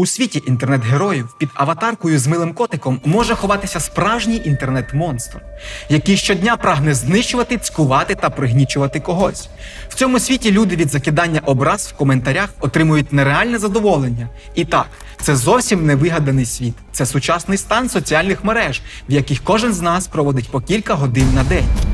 У світі інтернет-героїв під аватаркою з милим котиком може ховатися справжній інтернет-монстр, який щодня прагне знищувати, цькувати та пригнічувати когось. В цьому світі люди від закидання образ в коментарях отримують нереальне задоволення. І так, це зовсім не вигаданий світ. Це сучасний стан соціальних мереж, в яких кожен з нас проводить по кілька годин на день.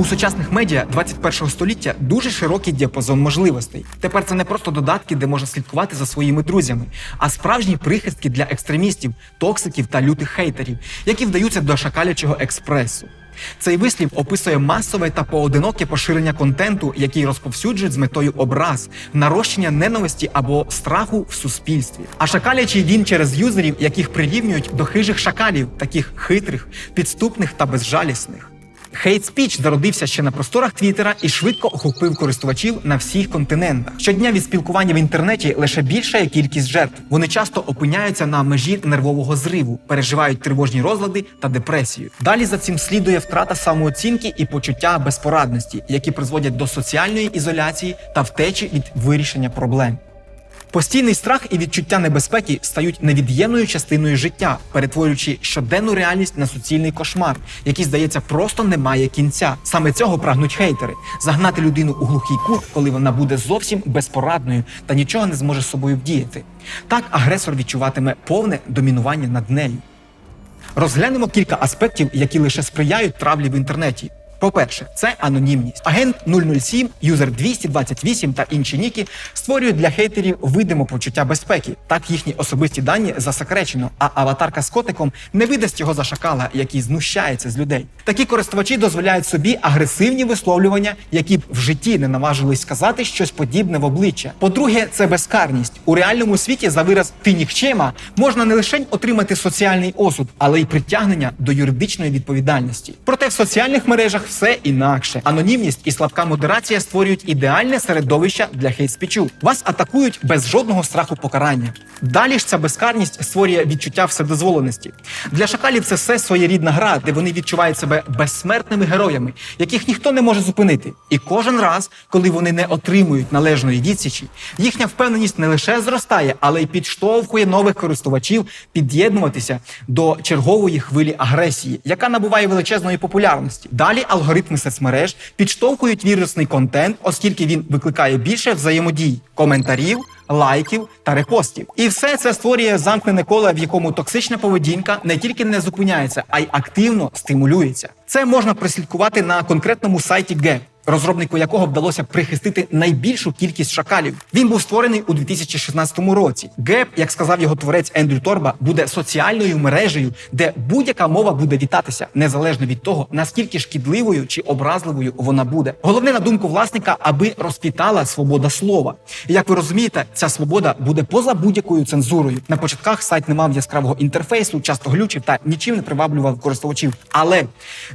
У сучасних медіа 21 століття дуже широкий діапазон можливостей. Тепер це не просто додатки, де можна слідкувати за своїми друзями, а справжні прихистки для екстремістів, токсиків та лютих хейтерів, які вдаються до шакалячого експресу. Цей вислів описує масове та поодиноке поширення контенту, який розповсюджують з метою образ, нарощення ненависті або страху в суспільстві. А шакалячий він через юзерів, яких прирівнюють до хижих шакалів, таких хитрих, підступних та безжалісних. Хейт спіч зародився ще на просторах Твіттера і швидко охопив користувачів на всіх континентах. Щодня від спілкування в інтернеті лише більша кількість жертв. Вони часто опиняються на межі нервового зриву, переживають тривожні розлади та депресію. Далі за цим слідує втрата самооцінки і почуття безпорадності, які призводять до соціальної ізоляції та втечі від вирішення проблем. Постійний страх і відчуття небезпеки стають невід'ємною частиною життя, перетворюючи щоденну реальність на суцільний кошмар, який, здається, просто не має кінця. Саме цього прагнуть хейтери загнати людину у глухий кут, коли вона буде зовсім безпорадною та нічого не зможе з собою вдіяти. Так агресор відчуватиме повне домінування над нею. Розглянемо кілька аспектів, які лише сприяють травлі в інтернеті. По-перше, це анонімність. Агент 007, юзер 228 та інші ніки створюють для хейтерів видимо почуття безпеки. Так їхні особисті дані засекречено, а аватарка з котиком не видасть його за шакала, який знущається з людей. Такі користувачі дозволяють собі агресивні висловлювання, які б в житті не наважились сказати щось подібне в обличчя. По-друге, це безкарність. У реальному світі за вираз ти нікчема можна не лише отримати соціальний осуд, але й притягнення до юридичної відповідальності. Проте в соціальних мережах все інакше. Анонімність і слабка модерація створюють ідеальне середовище для хейт-спічу. Вас атакують без жодного страху покарання. Далі ж ця безкарність створює відчуття вседозволеності. Для шакалів це все своєрідна гра, де вони відчувають себе безсмертними героями, яких ніхто не може зупинити. І кожен раз, коли вони не отримують належної відсічі, їхня впевненість не лише зростає, але й підштовхує нових користувачів під'єднуватися до чергової хвилі агресії, яка набуває величезної популярності. Далі алгоритми соцмереж підштовхують вірусний контент, оскільки він викликає більше взаємодій, коментарів. Лайків та репостів, і все це створює замкнене коло, в якому токсична поведінка не тільки не зупиняється, а й активно стимулюється. Це можна прослідкувати на конкретному сайті GEP, розробнику якого вдалося прихистити найбільшу кількість шакалів. Він був створений у 2016 році. GEP, як сказав його творець Ендрю Торба, буде соціальною мережею, де будь-яка мова буде вітатися, незалежно від того, наскільки шкідливою чи образливою вона буде. Головне на думку власника, аби розквітала свобода слова. Як ви розумієте, ця свобода буде поза будь-якою цензурою. На початках сайт не мав яскравого інтерфейсу, часто глючив та нічим не приваблював користувачів. Але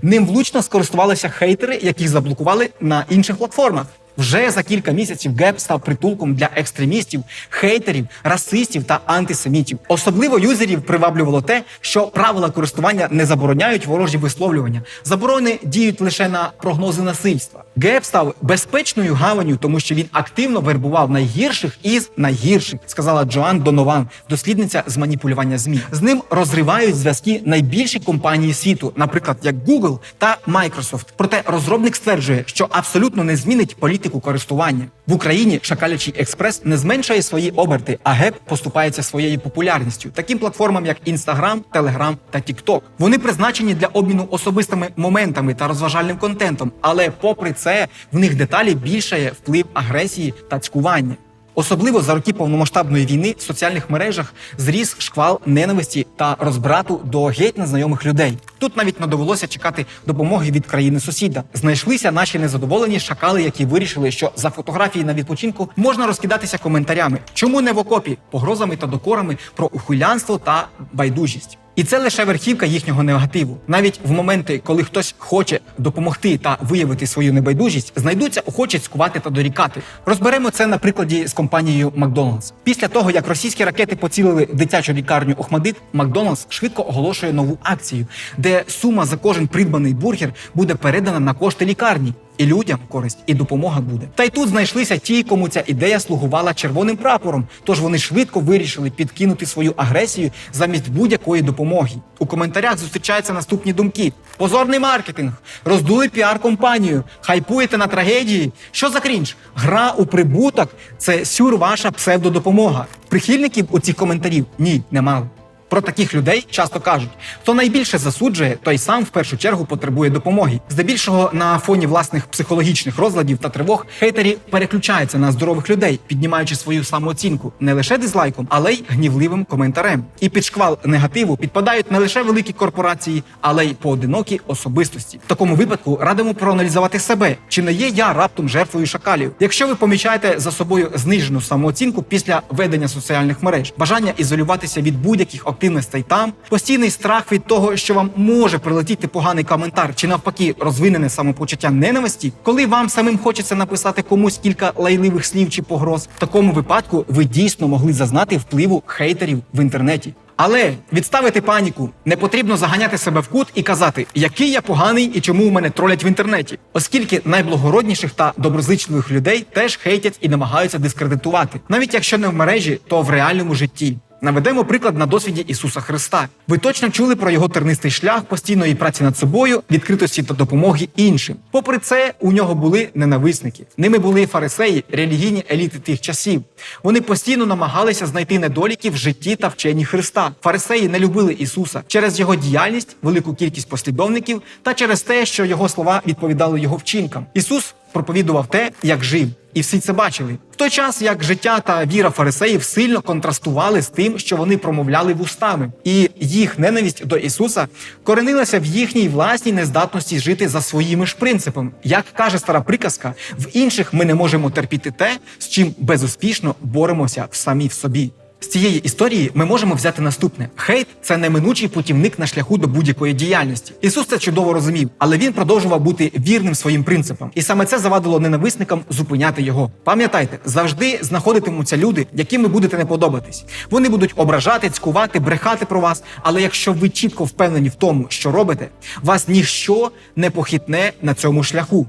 ним влучно скористувалися хейтери, яких заблокували на інших платформах. Вже за кілька місяців ГЕП став притулком для екстремістів, хейтерів, расистів та антисемітів. Особливо юзерів приваблювало те, що правила користування не забороняють ворожі висловлювання. Заборони діють лише на прогнози насильства. ГЕП став безпечною гаванню, тому що він активно вербував найгірших із найгірших, сказала Джоан Донован, дослідниця з маніпулювання змі. З ним розривають зв'язки найбільші компанії світу, наприклад, як Google та Microsoft. Проте розробник стверджує, що абсолютно не змінить політику користування в Україні. Шакалячий експрес не зменшує свої оберти, а ГЕП поступається своєю популярністю таким платформам, як Instagram, Telegram та TikTok. Вони призначені для обміну особистими моментами та розважальним контентом, але попри це в них деталі більшає вплив агресії та цькування. Особливо за роки повномасштабної війни в соціальних мережах зріс шквал ненависті та розбрату до геть незнайомих людей. Тут навіть не довелося чекати допомоги від країни сусіда. Знайшлися наші незадоволені шакали, які вирішили, що за фотографії на відпочинку можна розкидатися коментарями, чому не в окопі, погрозами та докорами про ухилянство та байдужість. І це лише верхівка їхнього негативу. Навіть в моменти, коли хтось хоче допомогти та виявити свою небайдужість, знайдуться охочі цькувати та дорікати. Розберемо це на прикладі з компанією Макдоналдс. Після того, як російські ракети поцілили дитячу лікарню Охмадит, Макдоналдс швидко оголошує нову акцію, де сума за кожен придбаний бургер буде передана на кошти лікарні. І людям користь, і допомога буде. Та й тут знайшлися ті, кому ця ідея слугувала червоним прапором. Тож вони швидко вирішили підкинути свою агресію замість будь-якої допомоги. У коментарях зустрічаються наступні думки: позорний маркетинг, роздули піар-компанію, хайпуєте на трагедії. Що за крінж? Гра у прибуток це сюр ваша псевдодопомога. Прихильників у цих коментарів ні, немало. Про таких людей часто кажуть, хто найбільше засуджує, той сам в першу чергу потребує допомоги. Здебільшого на фоні власних психологічних розладів та тривог хейтері переключаються на здорових людей, піднімаючи свою самооцінку не лише дизлайком, але й гнівливим коментарем. І під шквал негативу підпадають не лише великі корпорації, але й поодинокі особистості. В такому випадку радимо проаналізувати себе, чи не є я раптом жертвою шакалів. Якщо ви помічаєте за собою знижену самооцінку після ведення соціальних мереж, бажання ізолюватися від будь-яких активностей там, постійний страх від того, що вам може прилетіти поганий коментар, чи навпаки розвинене самопочуття ненависті, коли вам самим хочеться написати комусь кілька лайливих слів чи погроз, в такому випадку ви дійсно могли зазнати впливу хейтерів в інтернеті. Але відставити паніку не потрібно заганяти себе в кут і казати, який я поганий і чому у мене тролять в інтернеті, оскільки найблагородніших та доброзичливих людей теж хейтять і намагаються дискредитувати, навіть якщо не в мережі, то в реальному житті. Наведемо приклад на досвіді Ісуса Христа. Ви точно чули про його тернистий шлях постійної праці над собою, відкритості та допомоги іншим. Попри це, у нього були ненависники. Ними були фарисеї, релігійні еліти тих часів. Вони постійно намагалися знайти недоліки в житті та вченні Христа. Фарисеї не любили Ісуса через його діяльність, велику кількість послідовників та через те, що його слова відповідали його вчинкам. Ісус проповідував те, як жив. І всі це бачили в той час, як життя та віра фарисеїв сильно контрастували з тим, що вони промовляли вустами, і їх ненависть до Ісуса коренилася в їхній власній нездатності жити за своїми ж принципами. Як каже стара приказка, в інших ми не можемо терпіти те, з чим безуспішно боремося самі в собі. З цієї історії ми можемо взяти наступне: хейт це неминучий путівник на шляху до будь-якої діяльності. Ісус це чудово розумів, але він продовжував бути вірним своїм принципам, і саме це завадило ненависникам зупиняти його. Пам'ятайте, завжди знаходитимуться люди, яким ви будете не подобатись. Вони будуть ображати, цькувати, брехати про вас. Але якщо ви чітко впевнені в тому, що робите, вас ніщо не похитне на цьому шляху.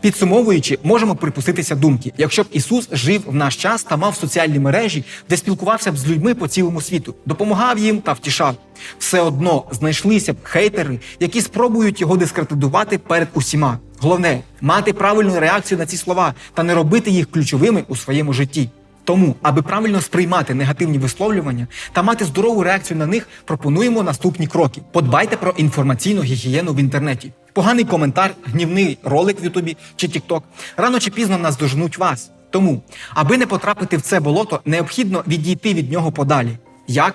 Підсумовуючи, можемо припуститися думки, якщо б Ісус жив в наш час та мав соціальні мережі, де спілкувався б з людьми по цілому світу, допомагав їм та втішав, все одно знайшлися б хейтери, які спробують його дискредитувати перед усіма. Головне мати правильну реакцію на ці слова та не робити їх ключовими у своєму житті. Тому, аби правильно сприймати негативні висловлювання та мати здорову реакцію на них, пропонуємо наступні кроки: подбайте про інформаційну гігієну в інтернеті. Поганий коментар, гнівний ролик в Ютубі чи Тікток рано чи пізно наздоженуть вас. Тому, аби не потрапити в це болото, необхідно відійти від нього подалі. Як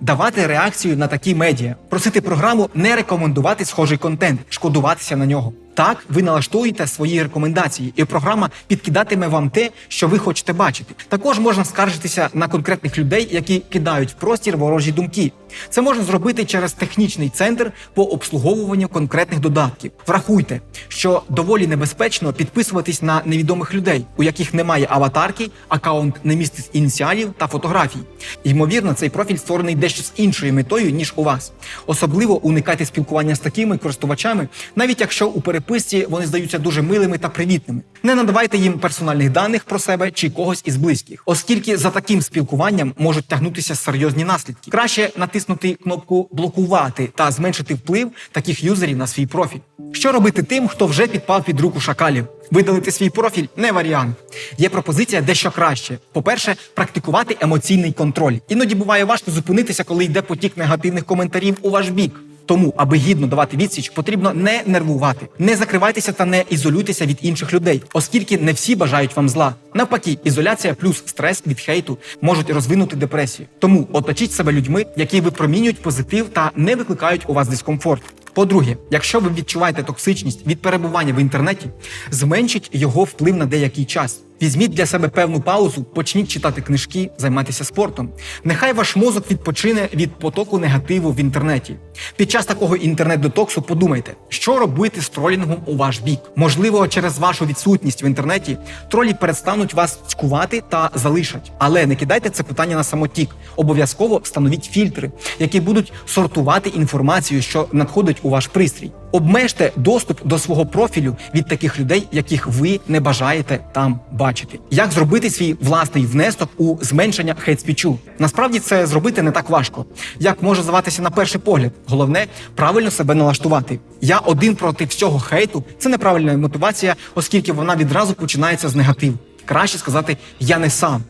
давати реакцію на такі медіа, просити програму не рекомендувати схожий контент, шкодуватися на нього. Так, ви налаштуєте свої рекомендації, і програма підкидатиме вам те, що ви хочете бачити. Також можна скаржитися на конкретних людей, які кидають в простір ворожі думки. Це можна зробити через технічний центр по обслуговуванню конкретних додатків. Врахуйте, що доволі небезпечно підписуватись на невідомих людей, у яких немає аватарки, акаунт не містить ініціалів та фотографій. Ймовірно, цей профіль створений дещо з іншою метою ніж у вас. Особливо уникайте спілкування з такими користувачами, навіть якщо у переписці вони здаються дуже милими та привітними. Не надавайте їм персональних даних про себе чи когось із близьких, оскільки за таким спілкуванням можуть тягнутися серйозні наслідки. Краще натиснути кнопку блокувати та зменшити вплив таких юзерів на свій профіль. Що робити тим, хто вже підпав під руку шакалів? Видалити свій профіль не варіант. Є пропозиція дещо краще. По-перше, практикувати емоційний контроль. Іноді буває важко зупинитися, коли йде потік негативних коментарів у ваш бік. Тому, аби гідно давати відсіч, потрібно не нервувати, не закривайтеся та не ізолюйтеся від інших людей, оскільки не всі бажають вам зла. Навпаки, ізоляція плюс стрес від хейту можуть розвинути депресію. Тому оточіть себе людьми, які випромінюють позитив та не викликають у вас дискомфорт. По-друге, якщо ви відчуваєте токсичність від перебування в інтернеті, зменшіть його вплив на деякий час. Візьміть для себе певну паузу, почніть читати книжки, займатися спортом. Нехай ваш мозок відпочине від потоку негативу в інтернеті. Під час такого інтернет-детоксу подумайте, що робити з тролінгом у ваш бік. Можливо, через вашу відсутність в інтернеті тролі перестануть вас цькувати та залишать. Але не кидайте це питання на самотік. Обов'язково встановіть фільтри, які будуть сортувати інформацію, що надходить у ваш пристрій. Обмежте доступ до свого профілю від таких людей, яких ви не бажаєте там бачити. Як зробити свій власний внесок у зменшення хейтспічу? Насправді це зробити не так важко, як може здаватися на перший погляд. Головне правильно себе налаштувати. Я один проти всього хейту. Це неправильна мотивація, оскільки вона відразу починається з негативу. Краще сказати я не сам.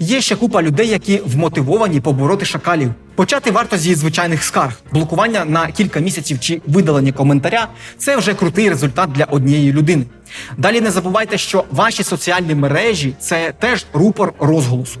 Є ще купа людей, які вмотивовані побороти шакалів. Почати варто зі звичайних скарг. Блокування на кілька місяців чи видалення коментаря це вже крутий результат для однієї людини. Далі не забувайте, що ваші соціальні мережі це теж рупор розголосу.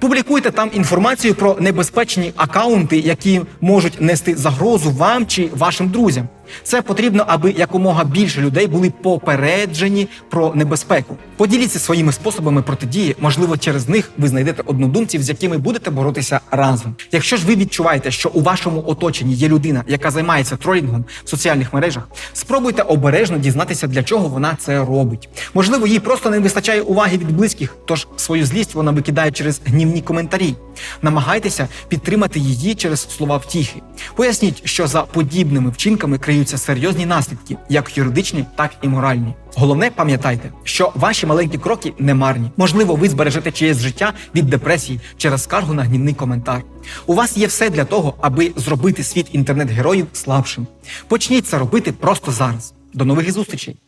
Публікуйте там інформацію про небезпечні акаунти, які можуть нести загрозу вам чи вашим друзям. Це потрібно, аби якомога більше людей були попереджені про небезпеку. Поділіться своїми способами протидії. Можливо, через них ви знайдете однодумців, з якими будете боротися разом. Якщо ж ви відчуваєте, що у вашому оточенні є людина, яка займається тролінгом в соціальних мережах, спробуйте обережно дізнатися, для чого вона це робить. Можливо, їй просто не вистачає уваги від близьких, тож свою злість вона викидає через гнівні коментарі. Намагайтеся підтримати її через слова втіхи. Поясніть, що за подібними вчинками криються серйозні наслідки, як юридичні, так і моральні. Головне, пам'ятайте, що ваші маленькі кроки не марні. Можливо, ви збережете чиєсь життя від депресії через скаргу на гнівний коментар. У вас є все для того, аби зробити світ інтернет-героїв слабшим. Почніть це робити просто зараз. До нових зустрічей!